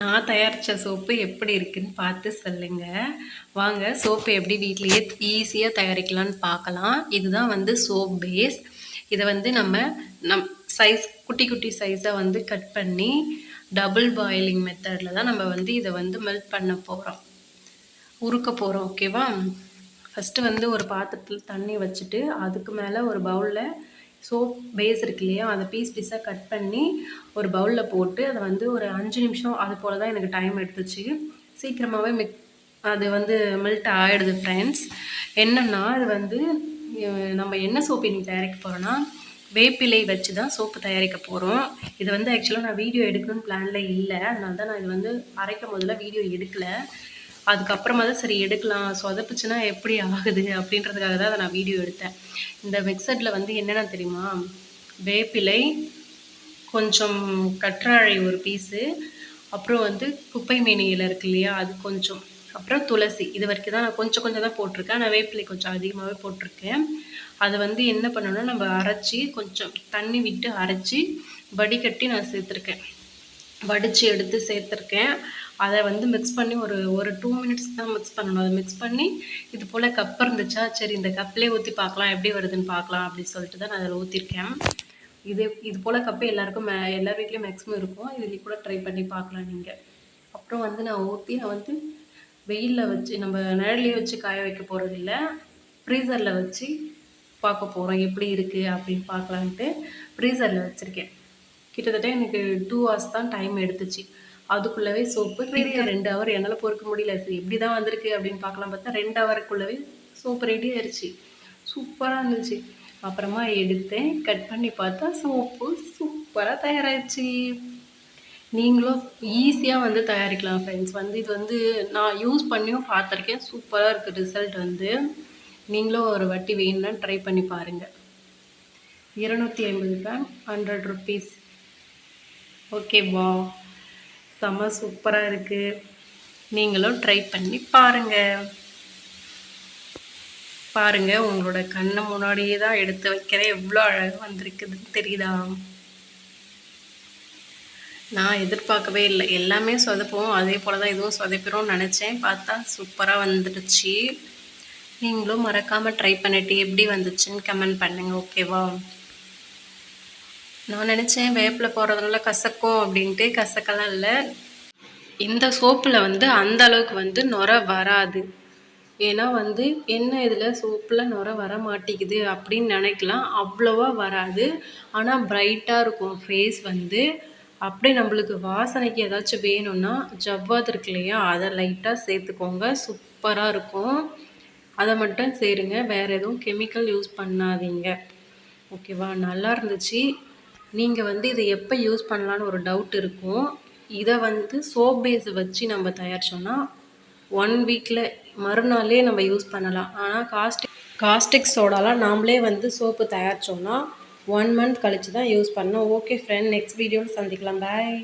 நான் தயாரித்த சோப்பு எப்படி இருக்குன்னு பார்த்து சொல்லுங்கள் வாங்க சோப்பு எப்படி வீட்லேயே ஈஸியாக தயாரிக்கலான்னு பார்க்கலாம். இதுதான் வந்து சோப் பேஸ் இதை வந்து நம்ம நம் சைஸ் குட்டி குட்டி சைஸாக வந்து கட் பண்ணி டபுள் பாயிலிங் மெத்தடில் தான் நம்ம வந்து இதை வந்து மெல்ட் பண்ண போகிறோம் உருக்க போகிறோம் ஓகேவா ஃபஸ்ட்டு வந்து ஒரு பாத்திரத்தில் தண்ணி வச்சுட்டு அதுக்கு மேலே ஒரு பவுலில் சோப் பேஸ் இருக்கு இல்லையா? அதை பீஸ் பீஸாக கட் பண்ணி ஒரு பவுலில் போட்டு அதை வந்து ஒரு அஞ்சு நிமிஷம் அது போல் தான் எனக்கு டைம் எடுத்துச்சு. சீக்கிரமாகவே மிக் அது வந்து மெல்ட் ஆகிடுது ஃப்ரெண்ட்ஸ் என்னென்னா அது வந்து நம்ம என்ன சோப் இன்றைக்கி தயாரிக்க போகிறோன்னா வேப்பிலை வச்சு தான் சோப்பு தயாரிக்க போகிறோம் இது வந்து ஆக்சுவலாக நான் வீடியோ எடுக்கணும்னு பிளானில் இல்லை. அதனால தான் நான் இது வந்து அரைக்கும் போதெல்லாம் வீடியோ எடுக்கலை. அதுக்கப்புறமா தான் சரி எடுக்கலாம். சொதப்புச்சுன்னா எப்படி ஆகுது? அப்படின்றதுக்காக தான் அதை நான் வீடியோ எடுத்தேன். இந்த மிக்சரில் வந்து என்னென்ன தெரியுமா? வேப்பிலை கொஞ்சம் கற்றாழை ஒரு பீஸு அப்புறம் வந்து குப்பை மேனி இலை இருக்கு இல்லையா? அது கொஞ்சம். அப்புறம் துளசி. இது வரைக்கும் தான் நான் கொஞ்சம் கொஞ்சம் தான் போட்டிருக்கேன். நான் வேப்பிலை கொஞ்சம் அதிகமாகவே போட்டிருக்கேன். அதை வந்து என்ன பண்ணணும்னா நம்ம அரைச்சி கொஞ்சம் தண்ணி விட்டு அரைச்சி வடிகட்டி நான் சேர்த்துருக்கேன். வடித்து எடுத்து சேர்த்துருக்கேன். அதை வந்து மிக்ஸ் பண்ணி ஒரு ஒரு டூ மினிட்ஸ் தான் மிக்ஸ் பண்ணணும். அதை மிக்ஸ் பண்ணி இது போல் கப் இருந்துச்சா சரி இந்த கப்லேயே ஊற்றி பார்க்கலாம் எப்படி வருதுன்னு பார்க்கலாம் அப்படின்னு சொல்லிட்டு தான் நான் அதில் ஊற்றிருக்கேன் இது இது போல் கப்பு எல்லாருக்கும் மே எல்லா வீட்லேயும் மேக்ஸிமம் இருக்கும். இதுலேயும் கூட ட்ரை பண்ணி பார்க்கலாம் நீங்கள் அப்புறம் வந்து நான் ஊற்றி நான் வந்து வெயிலில் வச்சு நம்ம நிழல்லையே வச்சு காய வைக்க போகிறது இல்லை ஃப்ரீசரில் வச்சு பார்க்க போகிறோம் எப்படி இருக்குது அப்படின்னு பார்க்கலான்ட்டு ஃப்ரீசரில் வச்சுருக்கேன். கிட்டத்தட்ட எனக்கு டூ ஹவர்ஸ் தான் டைம் எடுத்துச்சு. அதுக்குள்ளவே சோப்பு பெரிய ரெண்டு ஹவர் என்னால் பொறுக்க முடியல. சரி எப்படி தான் வந்திருக்கு அப்படின்னு பார்க்கலாம் பார்த்தா ரெண்டு ஹவருக்குள்ளவே சோப்பு ரெடி ஆயிடுச்சு சூப்பராக இருந்துச்சு. அப்புறமா எடுத்தேன். கட் பண்ணி பார்த்தா சோப்பு சூப்பராக தயாராகிடுச்சு நீங்களும் ஈஸியாக வந்து தயாரிக்கலாம் ஃப்ரெண்ட்ஸ் வந்து இது வந்து நான் யூஸ் பண்ணியும் பார்த்துருக்கேன். சூப்பராக இருக்குது ரிசல்ட் வந்து. நீங்களும் ஒரு வட்டி வேணும்னா ட்ரை பண்ணி பாருங்கள் இருநூற்றி ஐம்பது கிராம் ஹண்ட்ரட் ருபீஸ் ஓகேவா செம்ம சூப்பராக இருக்குது நீங்களும் ட்ரை பண்ணி பாருங்கள் பாருங்கள் உங்களோட கண்ணை முன்னாடியே தான் எடுத்து வைக்கிறேன். எவ்வளோ அழகாக வந்திருக்குதுன்னு தெரியுதா? நான் எதிர்பார்க்கவே இல்லை. எல்லாமே சொதப்போம் அதே போல் தான் இதுவும் சொதப்பிடும்னு நினச்சேன். பார்த்தா சூப்பராக வந்துடுச்சு. நீங்களும் மறக்காமல் ட்ரை பண்ணிவிட்டு எப்படி வந்துச்சுன்னு கமெண்ட் பண்ணுங்கள் ஓகேவா நான் நினச்சேன் வேப்பில் போடுறதுனால கசக்கும் அப்படின்ட்டு கசக்கெல்லாம் இல்லை. இந்த சோப்பில் வந்து அந்த அளவுக்கு வந்து நுர வராது. ஏன்னா வந்து என்ன இதில் சோப்பில் நுர வர மாட்டேங்குது அப்படின்னு நினைக்கலாம். அவ்வளோவா வராது. ஆனால் ப்ரைட்டாக இருக்கும் ஃபேஸ் வந்து. அப்படி நம்மளுக்கு வாசனைக்கு ஏதாச்சும் வேணும்னா ஜவ்வாது இருக்கு இல்லையா அதை லைட்டாக சேர்த்துக்கோங்க. சூப்பராக இருக்கும். அதை மட்டும் சேருங்க. வேறு எதுவும் கெமிக்கல் யூஸ் பண்ணாதீங்க. ஓகேவா? நல்லா இருந்துச்சு. நீங்கள் வந்து இதை எப்போ யூஸ் பண்ணலான்னு ஒரு டவுட் இருக்கும். இதை வந்து சோப் பேஸை வச்சு நம்ம தயாரித்தோம்னா ஒன் வீக்கில் மறுநாளே நம்ம யூஸ் பண்ணலாம். ஆனால் காஸ்டிக் காஸ்டிக் சோடாலாம் நாமளே வந்து சோப்பு தயாரித்தோம்னா ஒன் மந்த் கழித்து தான் யூஸ் பண்ணோம் ஓகே ஃப்ரெண்ட் நெக்ஸ்ட் வீடியோவில் சந்திக்கலாம். பாய்